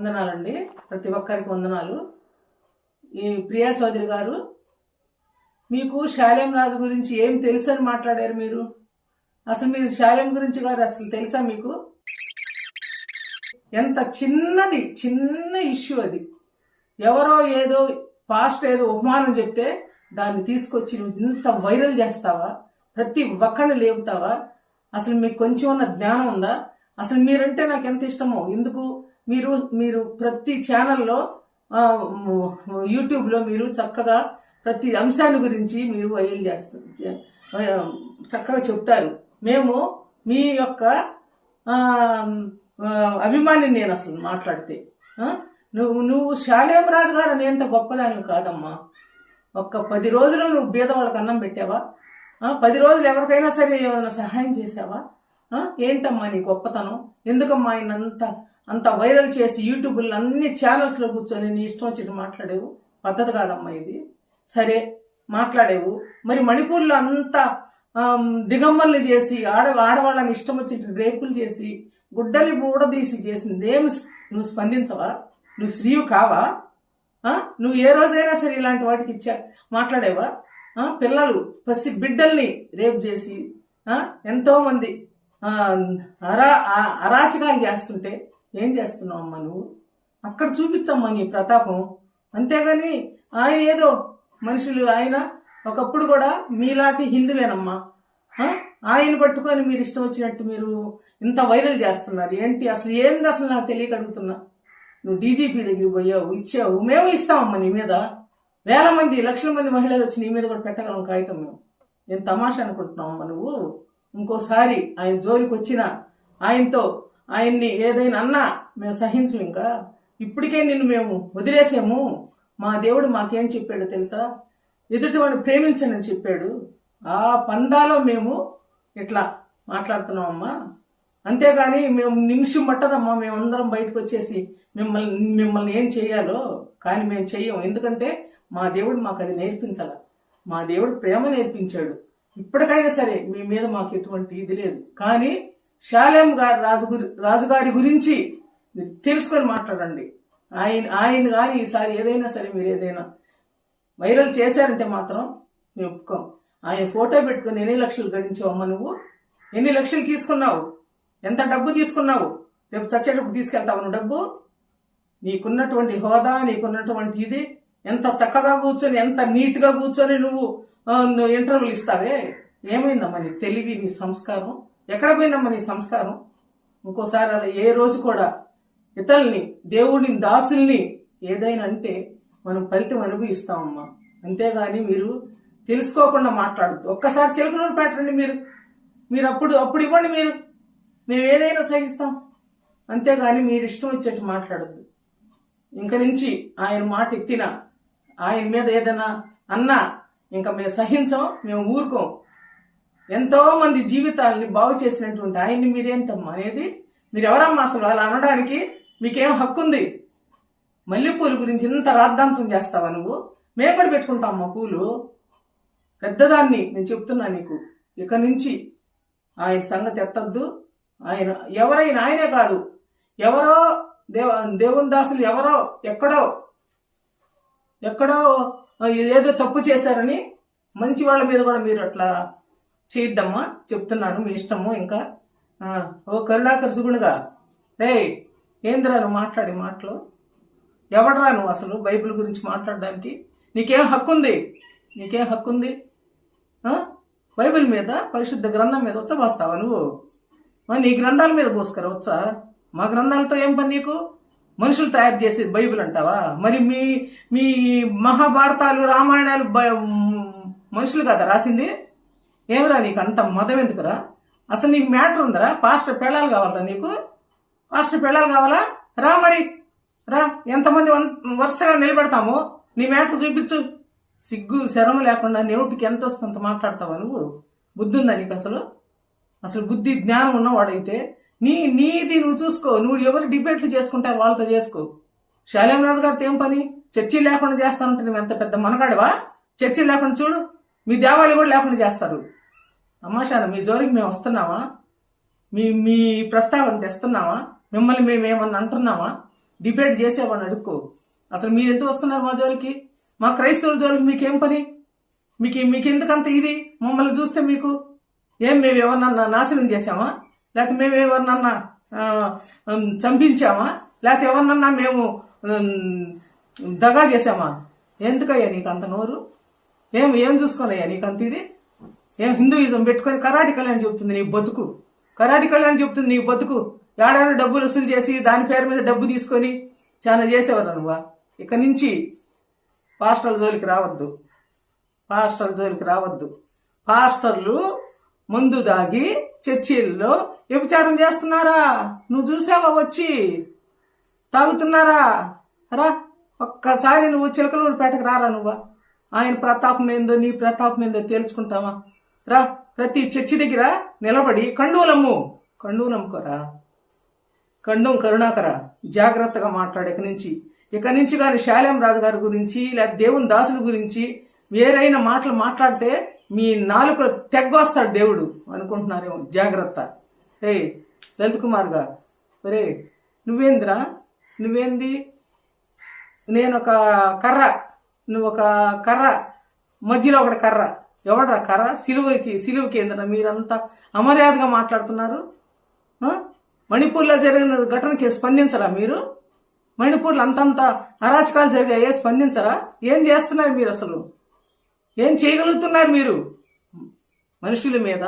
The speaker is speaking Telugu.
వందనాలండి. ప్రతి ఒక్కరికి వందనాలు. ఈ ప్రియా చౌదరి గారు మీకు శాలేం రాజు గురించి ఏం తెలుసు అని మాట్లాడారు మీరు? అసలు మీరు శాలేం గురించి గారు అసలు తెలుసా మీకు? ఎంత చిన్నది చిన్న ఇష్యూ అది. ఎవరో ఏదో పాస్ట్ ఏదో ఉపమానం చెప్తే దాన్ని తీసుకొచ్చి నువ్వు ఇంత వైరల్ చేస్తావా? ప్రతి ఒక్కడిని లేపుతావా? అసలు మీకు కొంచెం ఉన్న జ్ఞానం ఉందా? అసలు మీరంటే నాకు ఎంత ఇష్టమో. ఎందుకు? మీరు మీరు ప్రతి ఛానల్లో యూట్యూబ్లో మీరు చక్కగా ప్రతి అంశాన్ని గురించి మీరు వైల్ చేస్తారు చక్కగా చెప్తారు. మేము మీ యొక్క అభిమాని నేను అసలు మాట్లాడితే నువ్వు నువ్వు నువ్వు శాలేమరాజు గారు అనేంత గొప్పదాని కాదమ్మా. ఒక్క పది రోజులు నువ్వు బీదవాళ్ళకి అన్నం పెట్టావా? పది రోజులు ఎవరికైనా సరే ఏమైనా సహాయం చేసావా? ఏంటమ్మా నీ గొప్పతనం? ఎందుకమ్మా ఆయన అంత అంత వైరల్ చేసి యూట్యూబ్లో అన్ని ఛానల్స్లో కూర్చొని నీ ఇష్టం వచ్చినట్టు మాట్లాడేవు. పద్ధతి కాదమ్మా ఇది. సరే మాట్లాడేవు. మరి మణిపూర్లో అంత దిగమ్మల్ని చేసి ఆడ ఆడవాళ్ళని ఇష్టం వచ్చిన రేపులు చేసి గుడ్డలి బూడదీసి చేసింది ఏమి నువ్వు స్పందించవా? నువ్వు స్త్రీయు కావా? నువ్వు ఏ రోజైనా సరే ఇలాంటి వాటికి ఇచ్చా మాట్లాడేవా? పిల్లలు పసి బిడ్డల్ని రేపు చేసి ఎంతోమంది అరా అరాచకాలు చేస్తుంటే ఏం చేస్తున్నావు అమ్మా నువ్వు? అక్కడ చూపించమ్మా నీ ప్రతాపం. అంతేగాని ఆయన ఏదో మనుషులు ఆయన ఒకప్పుడు కూడా మీలాంటి హిందువేనమ్మా. ఆయన పట్టుకొని మీరు ఇష్టం వచ్చినట్టు మీరు ఇంత వైరల్ చేస్తున్నారు. ఏంటి? అసలు ఏంది అసలు నాకు తెలియక అడుగుతున్నా? నువ్వు డీజీపీ దగ్గరికి పోయావు ఇచ్చావు. మేము ఇస్తామమ్మా నీ మీద. వేల మంది లక్షల మంది మహిళలు వచ్చి నీ మీద కూడా పెట్టగలం కాగితం మేము. ఏం తమాషా అనుకుంటున్నావమ్మా నువ్వు? ఇంకోసారి ఆయన జోలికి వచ్చిన ఆయనతో ఆయన్ని ఏదైనా అన్నా మేము సహించం ఇంకా. ఇప్పటికే నిన్ను మేము వదిలేసాము. మా దేవుడు మాకేం చెప్పాడో తెలుసా? ఎదుటివాడు ప్రేమించనని చెప్పాడు. ఆ పందాలో మేము ఇట్లా మాట్లాడుతున్నామమ్మా? అంతేగాని మేము నిమిషం పట్టదమ్మా మేమందరం బయటకు వచ్చేసి మిమ్మల్ని మిమ్మల్ని ఏం చేయాలో? కానీ మేము చెయ్యం. ఎందుకంటే మా దేవుడు మాకు అది నేర్పించాల. మా దేవుడు ప్రేమ నేర్పించాడు. ఇప్పటికైనా సరే మీ మీద మాకు ఎటువంటి ఇది లేదు. కానీ శాలేం గారు రాజు గురి రాజుగారి గురించి మీరు తెలుసుకొని మాట్లాడండి. ఆయన ఆయన కానీ ఈసారి ఏదైనా సరే మీరు ఏదైనా వైరల్ చేశారంటే మాత్రం మేము ఒప్పుకోం. ఆయన ఫోటో పెట్టుకుని ఎన్ని లక్షలు గడించావమ్మా నువ్వు? ఎన్ని లక్షలు తీసుకున్నావు? ఎంత డబ్బు తీసుకున్నావు? రేపు చచ్చేటప్పుడు తీసుకెళ్తావు నువ్వు డబ్బు? నీకున్నటువంటి హోదా నీకున్నటువంటి ఇది ఎంత చక్కగా కూర్చొని ఎంత నీట్గా కూర్చొని నువ్వు నువ్వు ఇంటర్వ్యూలు ఇస్తావే? ఏమైందమ్మా నీ తెలివి నీ సంస్కారం? ఎక్కడ పోయిందమ్మా నీ సంస్కారం? ఇంకోసారి అలా ఏ రోజు కూడా ఇతరుల్ని దేవుడిని దాసుల్ని ఏదైనా అంటే మనం ఫలితం అనుభవిస్తామమ్మా. అంతేగాని మీరు తెలుసుకోకుండా మాట్లాడద్దు. ఒక్కసారి చిలకనూరు పెట్టండి మీరు. మీరు అప్పుడు అప్పుడు ఇవ్వండి మీరు. మేము ఏదైనా సహిస్తాం. అంతేగాని మీరు ఇష్టం వచ్చేట్టు మాట్లాడద్దు. ఇంక నుంచి ఆయన మాట ఎత్తిన ఆయన మీద ఏదైనా అన్నా ఇంకా మేము సహించాం మేము ఊరుకోం. ఎంతో మంది జీవితాలని బాగు చేసినటువంటి ఆయన్ని మీరేంటమ్మా? అనేది మీరు ఎవరమ్మా అసలు? అలా అనడానికి మీకేం హక్కు ఉంది మల్లెపూలు గురించి ఇంత రాద్ధాంతం చేస్తావా నువ్వు? మేము కూడా పెట్టుకుంటామమ్మా పూలు. పెద్దదాన్ని నేను చెప్తున్నా నీకు. ఇక నుంచి ఆయన సంగతి ఎత్తద్దు. ఆయన ఎవరైనా ఆయనే కాదు. ఎవరో దేవ దేవుని దాసులు ఎవరో ఎక్కడో ఎక్కడో ఏదో తప్పు చేశారని మంచి వాళ్ళ మీద కూడా మీరు అట్లా చేయొద్దమ్మా చెప్తున్నాను మీ ఇష్టము ఇంకా. ఓ కరుణాకర్ సుగుణుగా. రే ఏందిరా నువ్వు మాట్లాడి మాటలు? ఎవడరా నువ్వు అసలు బైబిల్ గురించి మాట్లాడడానికి? నీకేం హక్కు ఉంది నీకేం హక్కు ఉంది బైబిల్ మీద పరిశుద్ధ గ్రంథం మీద వచ్చా పోస్తావా నువ్వు? నీ గ్రంథాల మీద పోసుకరా వచ్చా మా గ్రంథాలతో ఏం పని నీకు? మనుషులు తయారు చేసేది బైబిల్ అంటావా? మరి మీ మీ మహాభారతాలు రామాయణాలు మనుషులు కదా రాసింది? ఏమిరా నీకు అంత మదం ఎందుకురా? అసలు నీకు మ్యాటర్ ఉందరా? పాస్టర్ పెళ్ళాలు కావాలా నీకు? పాస్టర్ పెళ్ళాలు కావాలా? రా మరి. రా. ఎంతమంది వన్- వరుసగా నిలబెడతాము నీ మ్యాటర్ చూపించు. సిగ్గు శరం లేకుండా నెవుటికి ఎంత వస్తుంది అంత మాట్లాడతావా నువ్వు? బుద్ధి ఉందా నీకు అసలు? అసలు బుద్ధి జ్ఞానం ఉన్నవాడైతే నీ నీది నువ్వు చూసుకో. నువ్వు ఎవరు డిబేట్లు చేసుకుంటారు వాళ్ళతో చేసుకో. శాలేం రాజు గారితో ఏం పని? చర్చి లేకుండా చేస్తానంటే నువ్వు ఎంత పెద్ద మనగాడివా? చర్చి లేకుండా చూడు. మీ దేవాలయం కూడా లేకుండా చేస్తారు. తమాషాన మీ జోలికి మేము వస్తున్నావా మీ మీ ప్రస్తావన తెస్తున్నావా మిమ్మల్ని మేము ఏమన్నా అంటున్నామా? డిబేట్ చేసేవాడిని అడుక్కో. అసలు మీరు ఎందుకు వస్తున్నారు మా జోలికి? మా క్రైస్తవుల జోలికి మీకేం పని? మీకు మీకు ఎందుకంత ఇది? మమ్మల్ని చూస్తే మీకు ఏం మేము ఎవరినన్నా నాశనం చేసామా లేకపోతే మేము ఎవరినన్నా చంపించామా? లేకపోతే ఎవరినన్నా మేము దగా చేసామా ఎందుకయ్యా నీకు అంత నోరు? ఏం ఏం చూసుకోనయ్యా నీకు అంత ఇది? ఏం హిందూయిజం పెట్టుకొని కరాటి కళ్యాణ్ చెబుతుంది నీ బతుకు. కరాటి కళ్యాణ్ చెబుతుంది నీ బతుకు. ఏడాది డబ్బులు వసూలు చేసి దాని పేరు మీద డబ్బు తీసుకొని చాలా చేసేవారు నువ్వా ఇక నుంచి పాస్టర్ల జోలికి రావద్దు. పాస్టర్ల జోలికి రావద్దు. పాస్టర్లు మందు దాగి చర్చిల్లో వ్యభిచారం చేస్తున్నారా? నువ్వు చూసావా వచ్చి? తాగుతున్నారా? రా ఒక్కసారి నువ్వు చిలకలూరుపేటకు రారా నువ్వా ఆయన ప్రతాపం ఏందో నీ ప్రతాపం ఏందో తేల్చుకుంటావా రా ప్రతి చర్చి దగ్గర నిలబడి కండువులమ్ము. కండువులమ్ముకోరా? కండం కరుణాకర జాగ్రత్తగా మాట్లాడు. ఇక నుంచి ఇక నుంచి కానీ శాలేం రాజు గారి గురించి లేదా దేవుని దాసుని గురించి వేరైన మాటలు మాట్లాడితే మీ నాలుక తెగ్గొస్తాడు దేవుడు. అనుకుంటున్నారేమో జాగ్రత్త. రే లలిత్ కుమార్ గారు రే నువ్వేందిరా? నువ్వేంది? నేను ఒక కర్ర నువ్వు ఒక కర్ర మధ్యలో ఒకటి కర్ర. ఎవడరా కర్ర సిలువకి సిలువకి కేంద్రం. మీరంతా అమర్యాదగా మాట్లాడుతున్నారు? మణిపూర్లో జరిగిన ఘటనకి స్పందించరా మీరు? మణిపూర్లో అంతంత అరాచకాలు జరిగాయి స్పందించరా? ఏం చేస్తున్నారు మీరు అసలు? ఏం చేయగలుగుతున్నారు మీరు? మనుషుల మీద